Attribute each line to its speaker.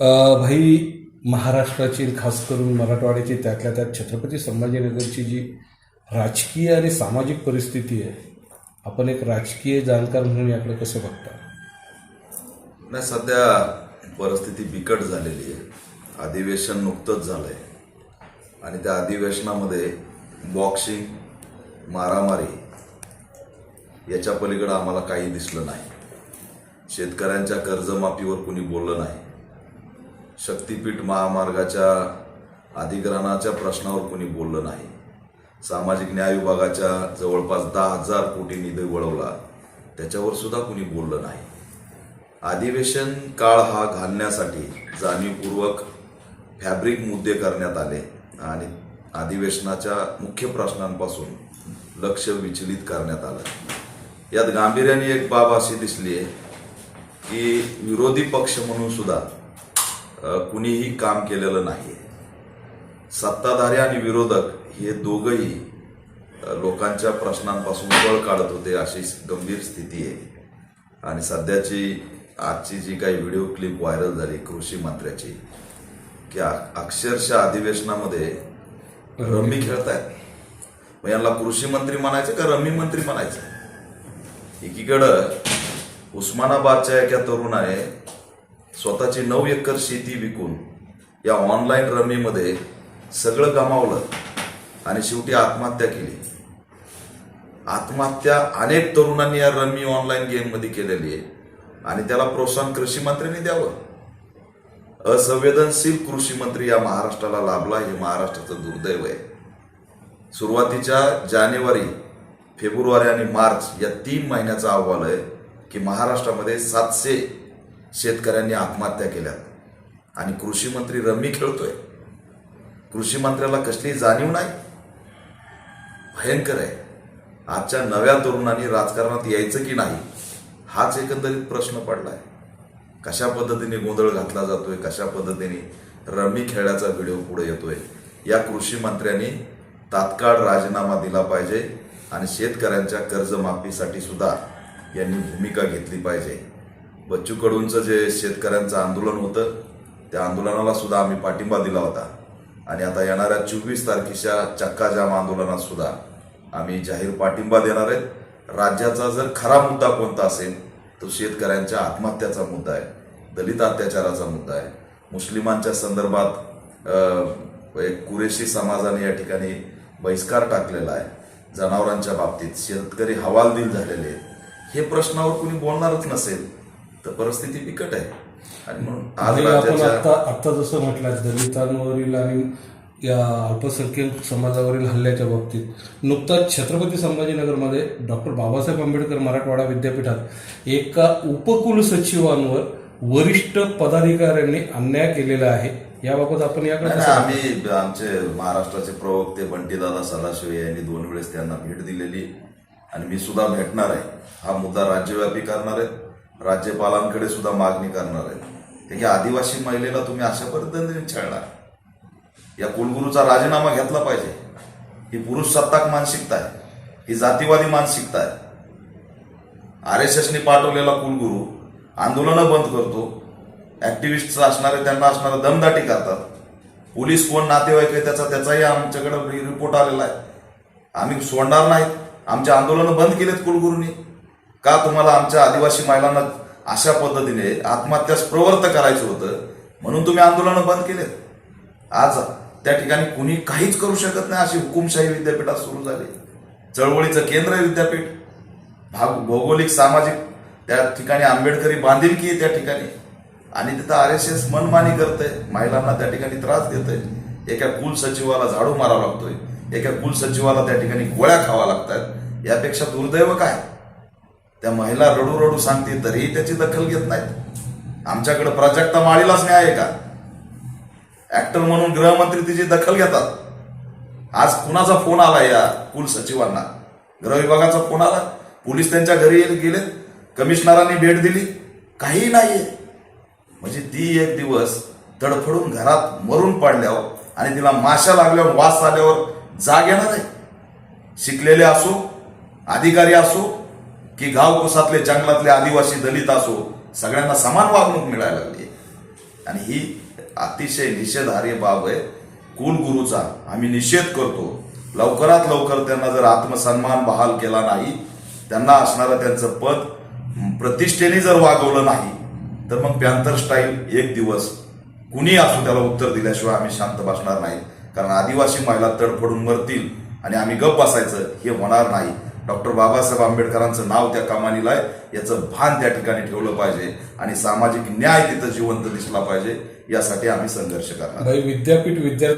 Speaker 1: भाई महाराष्ट्राची खास करून मराठवाड्याची त्यातल्या त्यात छत्रपती संभाजीनगरची जी राजकीय आणि सामाजिक परिस्थिती आहे आपण एक राजकीय जाणकार म्हणून याकडे कसं बघता?
Speaker 2: नाही सध्या परिस्थिती बिकट झालेली आहे. अधिवेशन नुकतंच झालं आहे आणि त्या अधिवेशनामध्ये बॉक्सिंग मारामारी याच्या पलीकडं आम्हाला काही दिसलं नाही. शेतकऱ्यांच्या कर्जमाफीवर कुणी बोललं नाही. शक्तीपीठ महामार्गाच्या अधिग्रहणाच्या प्रश्नावर कुणी बोललं नाही. सामाजिक न्याय विभागाच्या जवळपास दहा हजार कोटी निधी वळवला. त्याच्यावर सुद्धा कुणी बोललं नाही. अधिवेशन काळ हा घालण्यासाठी जाणीवपूर्वक फॅब्रिक मुद्दे करण्यात आले आणि अधिवेशनाच्या मुख्य प्रश्नांपासून लक्ष विचलित करण्यात आलं. यात गांभीर्याने एक बाब अशी दिसली आहे की विरोधी पक्ष म्हणून सुद्धा कुणीही काम केलेलं नाही. सत्ताधारी आणि विरोधक हे दोघंही लोकांच्या प्रश्नांपासून पळ काढत होते अशी गंभीर स्थिती आहे. आणि सध्याची आजची जी काही व्हिडिओ क्लिप व्हायरल झाली कृषी मंत्र्याची की अक्षरशः अधिवेशनामध्ये रम्मी खेळतायत. मग यांना कृषी मंत्री म्हणायचं का रम्मी मंत्री म्हणायचं? एकीकडं उस्मानाबादच्या एका तरुणाने स्वतःची नऊ एकर शेती विकून या ऑनलाईन रमीमध्ये सगळं गमावलं आणि शेवटी आत्महत्या केली. आत्महत्या अनेक तरुणांनी या रमी ऑनलाईन गेममध्ये केलेली आहे आणि त्याला प्रोत्साहन कृषी मंत्र्यांनी द्यावं. असंवेदनशील कृषी मंत्री या महाराष्ट्राला लाभला हे महाराष्ट्राचं दुर्दैव आहे. सुरुवातीच्या जानेवारी फेब्रुवारी आणि मार्च या तीन महिन्याचा अहवाल आहे की महाराष्ट्रामध्ये सातशे शेतकऱ्यांनी आत्महत्या केल्या आणि कृषी मंत्री रम्मी खेळतोय. कृषी मंत्र्याला कसली जाणीव नाही. भयंकर आहे. आजच्या नव्या तरुणांनी राजकारणात यायचं की नाही हाच एकंदरीत प्रश्न पडलाय. कशा पद्धतीने गोंधळ घातला जातोय कशा पद्धतीने रमी खेळाचा व्हिडिओ पुढे येतोय या कृषी मंत्र्यांनी तात्काळ राजीनामा दिला पाहिजे आणि शेतकऱ्यांच्या कर्जमाफीसाठी सुद्धा यांनी भूमिका घेतली पाहिजे. बच्चू कडूंचं जे शेतकऱ्यांचं आंदोलन होतं त्या आंदोलनाला सुद्धा आम्ही पाठिंबा दिला होता. आणि आता येणाऱ्या चोवीस तारखेच्या चक्काजाम आंदोलनात सुद्धा आम्ही जाहीर पाठिंबा देणार आहेत. राज्याचा जर खरा मुद्दा कोणता असेल तो शेतकऱ्यांच्या आत्महत्याचा मुद्दा आहे दलित अत्याचाराचा मुद्दा आहे. मुस्लिमांच्या संदर्भात एक कुरेशी समाजाने या ठिकाणी बहिष्कार टाकलेला आहे. जनावरांच्या बाबतीत शेतकरी हवालदिल झालेले आहेत. हे प्रश्नावर कुणी बोलणारच नसेल. तर परिस्थिती बिकट आहे. आणि म्हणून आज
Speaker 1: आणि आपण आता आता जसं म्हटलं दलितांवरील आणि या अल्पसंख्याक समाजावरील हल्ल्याच्या बाबतीत नुकताच छत्रपती संभाजीनगरमध्ये डॉक्टर बाबासाहेब आंबेडकर मराठवाडा विद्यापीठात एका उपकुल सचिवांवर वरिष्ठ पदाधिकाऱ्यांनी अन्याय केलेला आहे. याबाबत आपण याकडे
Speaker 2: आम्ही आमचे महाराष्ट्राचे प्रवक्ते बंटीदादा सदाशिव यांनी दोन वेळेस त्यांना भेट दिलेली आणि मी सुद्धा भेटणार आहे. हा मुद्दा राज्यव्यापी करणार आहे राज्यपालांकडे सुद्धा मागणी करणार आहे कारण की आदिवासी महिलेला तुम्ही अशा पद्धतीने छळणार. या कुलगुरूचा राजीनामा घेतला पाहिजे. ही पुरुष सत्ताक मानसिकता आहे. ही जातीवादी मानसिकता आहे. आर एस एसने पाठवलेला कुलगुरू आंदोलनं बंद करतो. ऍक्टिव्हिस्ट असणारे त्यांना असणारा दमदाटी करतात. पोलीस कोण नातेवाईक आहे त्याचा त्याचाही आमच्याकडे रिपोर्ट आलेला आहे. आम्ही सोडणार नाहीत. आमचे आंदोलनं बंद केलेत कुलगुरूंनी. का तुम्हाला आमच्या आदिवासी महिलांना अशा पद्धतीने आत्महत्यास प्रवृत्त करायचं होतं? म्हणून तुम्ही आंदोलनं बंद केलेत. आज त्या ठिकाणी कुणी काहीच करू शकत नाही अशी हुकुमशाही विद्यापीठात सुरू झाली. चळवळीचं केंद्र विद्यापीठ. भाग भौगोलिक सामाजिक त्या ठिकाणी आंबेडकरी बांधिलकी आहे त्या ठिकाणी. आणि तिथं आर एस एस मनमानी करतंय. महिलांना त्या ठिकाणी त्रास देतंय. एका कुल सचिवाला झाडू मारावा लागतोय. एका कुल सचिवाला त्या ठिकाणी गोळ्या खावा लागतात. यापेक्षा दुर्दैव काय त्या महिला रडू रडू सांगते तरीही त्याची दखल घेत नाहीत. आमच्याकडे प्राजक्ता माळीलाच न्याय आहे का? ऍक्टर म्हणून गृहमंत्री तिची दखल घेतात. आज कुणाचा फोन आला या कुल सचिवांना? गृह विभागाचा फोन आला. पोलीस त्यांच्या घरी गेले. कमिशनरांनी भेट दिली. काही नाहीये. म्हणजे ती एक दिवस तडफडून घरात मरून पडल्यावर आणि तिला माशा लागल्यावर वास आल्यावर जाग येणार आहे. शिकलेले असो अधिकारी असो की गावकुसातले जंगलातले आदिवासी दलित असो सगळ्यांना समान वागणूक मिळायला लागली. आणि ही अतिशय निषेधार्य बाब आहे. कुलगुरूचा आम्ही निषेध करतो. लवकरात लवकर त्यांना जर आत्मसन्मान बहाल केला नाही त्यांना असणारं त्यांचं पद प्रतिष्ठेने जर वागवलं नाही तर मग पॅन्थर स्टाईल एक दिवस कुणी असू त्याला उत्तर दिल्याशिवाय आम्ही शांत बसणार नाही. कारण आदिवासी महिला तडफडून मरतील आणि आम्ही गप बसायचं हे होणार नाही. डॉक्टर बाबासाहेब आंबेडकरांचं नाव त्या कमानीला आहे. याचं भान त्या ठिकाणी ठेवलं पाहिजे आणि सामाजिक न्याय तिथं जिवंत दिसला पाहिजे. यासाठी आम्ही संघर्ष करणार.
Speaker 1: विद्यापीठ विद्यार्थी